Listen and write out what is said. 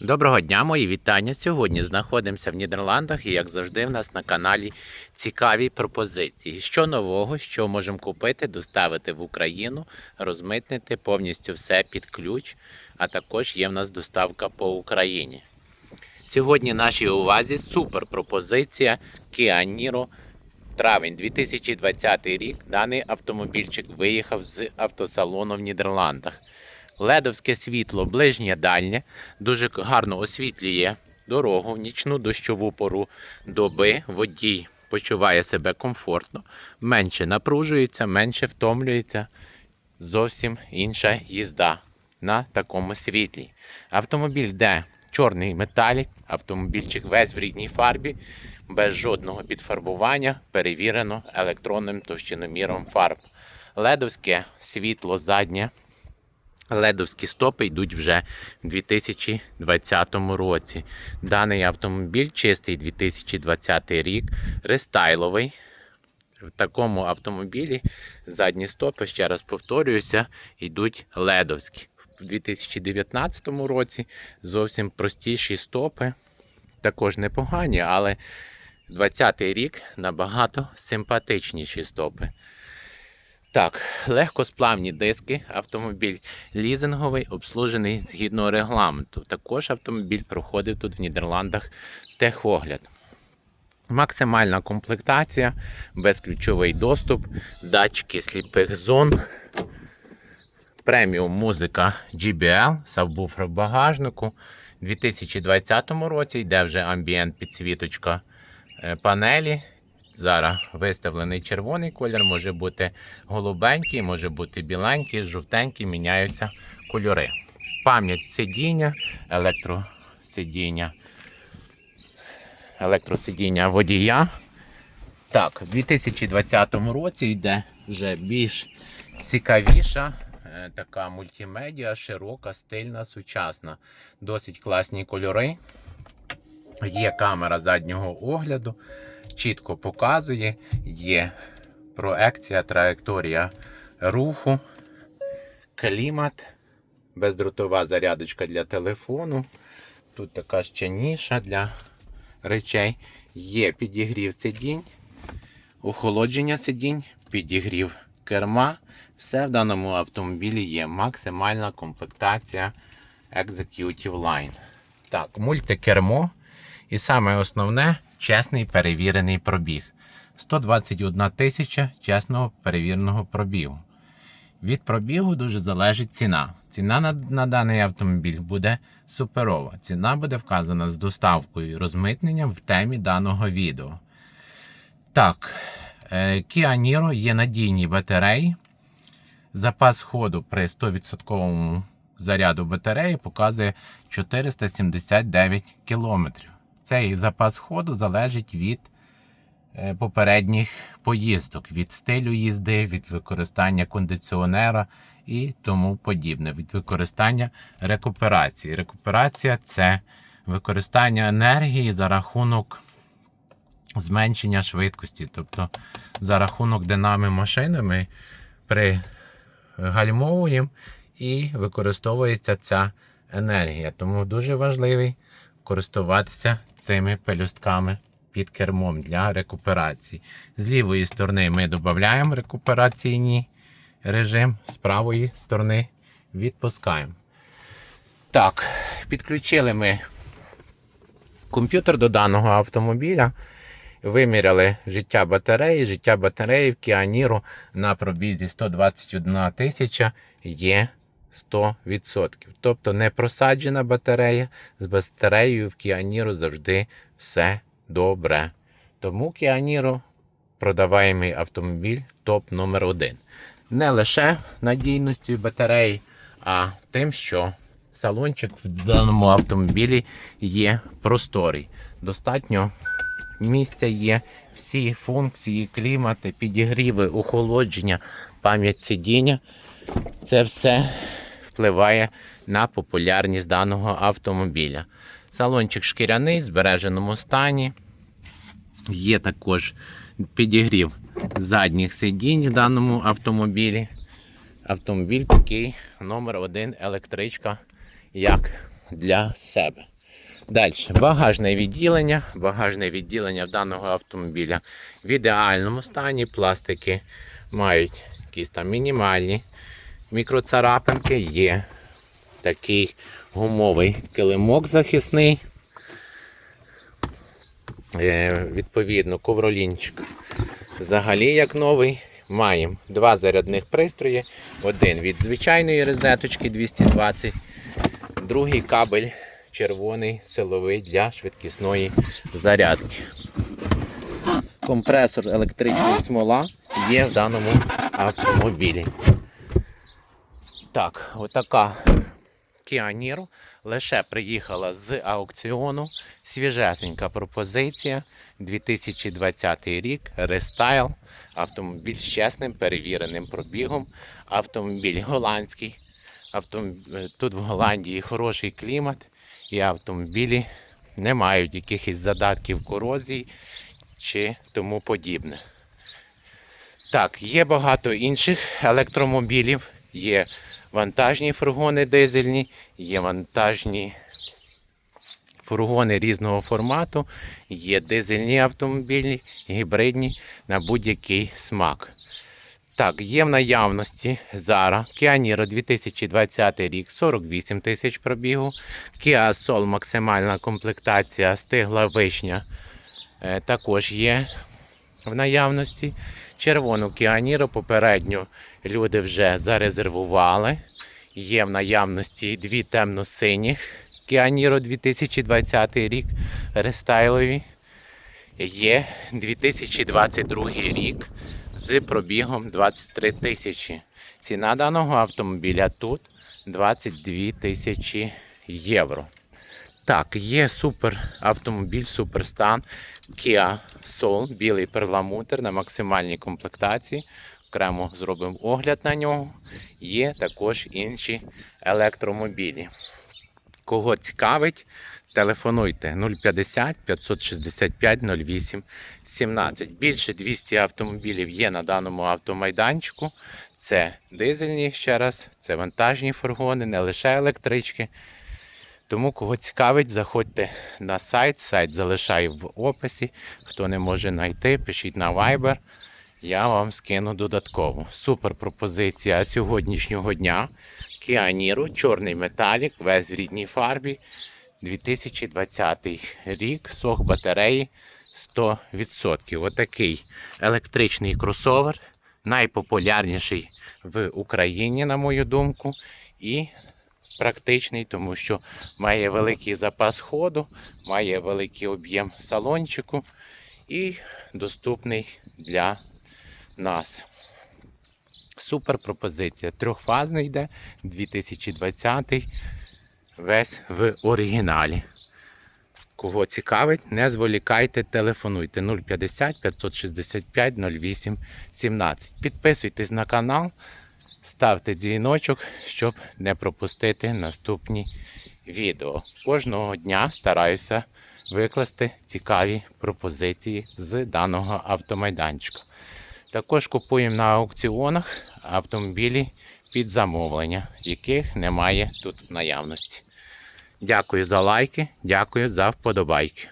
Доброго дня, мої вітання. Сьогодні знаходимося в Нідерландах і, як завжди, в нас на каналі цікаві пропозиції. Що нового, що можемо купити, доставити в Україну, розмитнити повністю все під ключ, а також є в нас доставка по Україні. Сьогодні нашій увазі супер пропозиція Kia Niro. Травень 2020 рік даний автомобільчик виїхав з автосалону в Нідерландах. Ледовське світло ближнє дальнє дуже гарно освітлює дорогу в нічну дощову пору доби. Водій почуває себе комфортно, менше напружується, менше втомлюється. Зовсім інша їзда на такому світлі. Автомобіль де чорний металік, автомобільчик весь в рідній фарбі, без жодного підфарбування, перевірено електронним товщиноміром фарб. Ледовське світло заднє. Ледовські стопи йдуть вже в 2020 році. Даний автомобіль чистий 2020 рік, рестайловий. В такому автомобілі задні стопи, ще раз повторююся, йдуть ледовські. В 2019 році зовсім простіші стопи, також непогані, але 2020 рік набагато симпатичніші стопи. Так, легкосплавні диски, автомобіль лізинговий, обслужений згідно регламенту. Також автомобіль проходив тут в Нідерландах техогляд. Максимальна комплектація, безключовий доступ, датчики сліпих зон, преміум музика GBL, сабвуфер в багажнику. У 2020 році йде вже амбієнт підсвіточка е, панелі. Зараз виставлений червоний колір, може бути голубенький, може бути біленький, жовтенький, міняються кольори. Пам'ять сидіння, електросидіння, електросидіння водія. Так, у 2020 році йде вже більш цікавіша, е, така мультимедіа, широка, стильна, сучасна. Досить класні кольори. Є камера заднього огляду, чітко показує, є проекція, траєкторія руху, клімат, бездротова зарядочка для телефону. Тут така ще ніша для речей. Є підігрів сидінь, охолодження сидінь, підігрів керма. Все в даному автомобілі є максимальна комплектація Executive Line. Так, мультикермо. І саме основне чесний перевірений пробіг. 121 тисяча чесного перевіреного пробігу. Від пробігу дуже залежить ціна. Ціна на, на даний автомобіль буде суперова. Ціна буде вказана з доставкою і розмитненням в темі даного відео. Так, е, Kia Niro є надійні батареї. Запас ходу при 100% заряду батареї показує 479 км. Цей запас ходу залежить від е, попередніх поїздок, від стилю їзди, від використання кондиціонера і тому подібне, від використання рекуперації. Рекуперація це використання енергії за рахунок зменшення швидкості. Тобто за рахунок динами машини ми пригальмовуємо і використовується ця енергія. Тому дуже важливий користуватися цими пелюстками під кермом для рекуперації. З лівої сторони ми додаємо рекупераційний режим, з правої сторони відпускаємо. Так, підключили ми комп'ютер до даного автомобіля. Виміряли життя батареї. Життя батареї в Niro на пробізі 121 тисяча є 100%. Тобто не просаджена батарея, з батареєю в Niro завжди все добре. Тому Niro продаваємий автомобіль топ номер 1 Не лише надійністю батареї, а тим, що салончик в даному автомобілі є просторий. Достатньо місця є всі функції, клімати, підігріви, охолодження, пам'ять сидіння. Це все впливає на популярність даного автомобіля. Салончик шкіряний, в збереженому стані. Є також підігрів задніх сидінь в даному автомобілі. Автомобіль такий номер один електричка, як для себе. Далі, багажне відділення. Багажне відділення даного автомобіля в ідеальному стані. Пластики мають якісь там мінімальні мікроцарапинки. Є такий гумовий килимок захисний. Е, відповідно, ковролінчик. Взагалі, як новий, маємо два зарядних пристрої. Один від звичайної розеточки 220, другий кабель червоний силовий для швидкісної зарядки. Компресор електричної смола є в даному автомобілі. Так, отака Kia лише приїхала з аукціону. Свіжесенька пропозиція. 2020 рік, рестайл. Автомобіль з чесним перевіреним пробігом. Автомобіль голландський. Е, Тут в Голландії хороший клімат і автомобілі не мають якихось задатків корозії чи тому подібне. Так, є багато інших електромобілів, є вантажні фургони дизельні, є вантажні фургони різного формату, є дизельні автомобілі, гібридні на будь-який смак. Так, є в наявності зараз Kia Niro 2020 рік 48 тисяч пробігу. Kia Soul максимальна комплектація стигла вишня е, також є в наявності. Червону Niro попередньо люди вже зарезервували. Є в наявності дві темно-синіх Niro 2020 рік рестайлові. Є 2022 рік з пробігом 23 тисячі. Ціна даного автомобіля тут 22 тисячі євро. Так, є супер автомобіль, суперстан Kia Soul, білий перламутр на максимальній комплектації. Окремо зробимо огляд на нього. Є також інші електромобілі. Кого цікавить, телефонуйте 050 565 08 17. Більше 200 автомобілів є на даному автомайданчику. Це дизельні ще раз, це вантажні фургони, не лише електрички. Тому, кого цікавить, заходьте на сайт. Сайт залишаю в описі. Хто не може знайти, пишіть на Viber. Я вам скину додатково. Супер пропозиція сьогоднішнього дня. Niro, чорний металік, весь в рідній фарбі. 2020 рік, сох батареї 100%. Отакий електричний кросовер, найпопулярніший в Україні, на мою думку. І практичний, тому що має великий запас ходу, має великий об'єм салончику і доступний для нас. Супер пропозиція. Трьохфазний йде 2020 весь в оригіналі. Кого цікавить, не зволікайте, телефонуйте 050 565 08 17. Підписуйтесь на канал, ставте дзвіночок, щоб не пропустити наступні відео. Кожного дня стараюся викласти цікаві пропозиції з даного автомайданчика. Також купуємо на аукціонах автомобілі під замовлення, яких немає тут в наявності. Дякую за лайки, дякую за вподобайки.